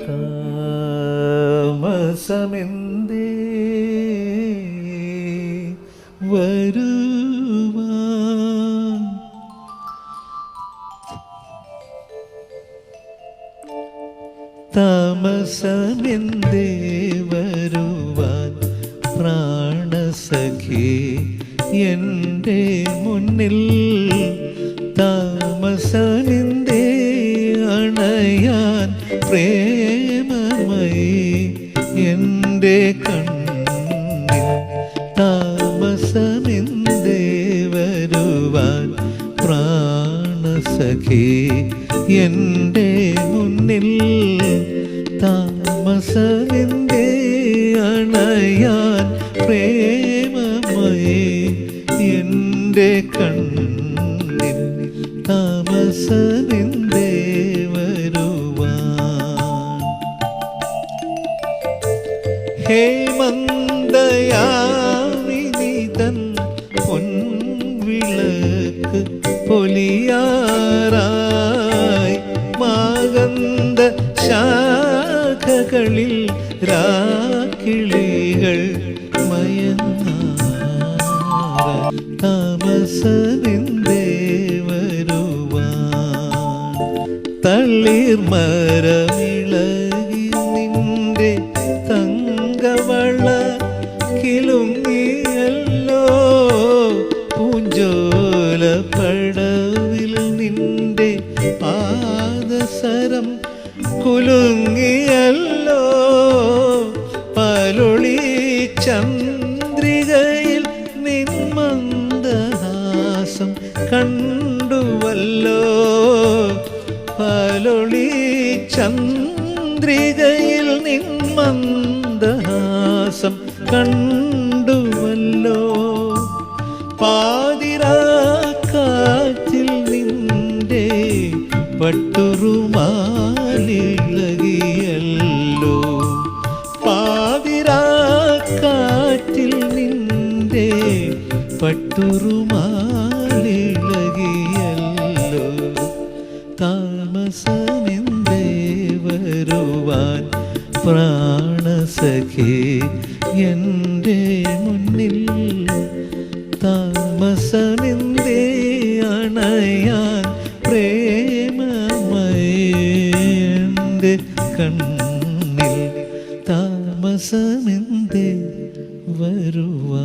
താമസമെന്തേ? വരുവാൻ. താമസമെന്തേ? വരുവാൻ പ്രാണസഖി എന്റെ മുന്നിൽ. താമസമെന്തേ? അണയാൻ പ്രേമമയി കണ്ണിൽ എന്റെ മുന്നിൽ താമസമെന്തേ അണയാൻ പ്രേമമയി എന്റെ കണ്ണിൽ താമസമെന്തേ ഹേമന്തയാമിനിതൻ പൊൻവിളക്ക് പൊലിയാറായി മാകന്ത ശാഖകളിൽ രാക്കിളികൾ മയങ്ങാറ താമസനിന്തേ വരുവാൻ തളിർ പടവിൽ നിന്റെ പാദസരം കുലുങ്ങിയല്ലോ. പലൊളി ചന്ദ്രികയിൽ നിന്മന്ദഹാസം കണ്ടുവല്ലോ. പലൊളി ചന്ദ്രികയിൽ നിന്മന്ദഹാസം കണ്ടുവല്ലോ. പാതിരാക്കാറ്റിൽ പട്ടുറുമാലിളകിയല്ലോ പാതിരാക്കാറ്റിൽ നിന്റെ പട്ടുറുമാലിളകിയല്ലോ താമസമെന്തേ വരുവാൻ പ്രാണസഖി എന്റെ മുന്നിൽ? താമസമെന്തേ അണയാൻ കണ്ണിൽ താമസമെന്തേ വരുവാ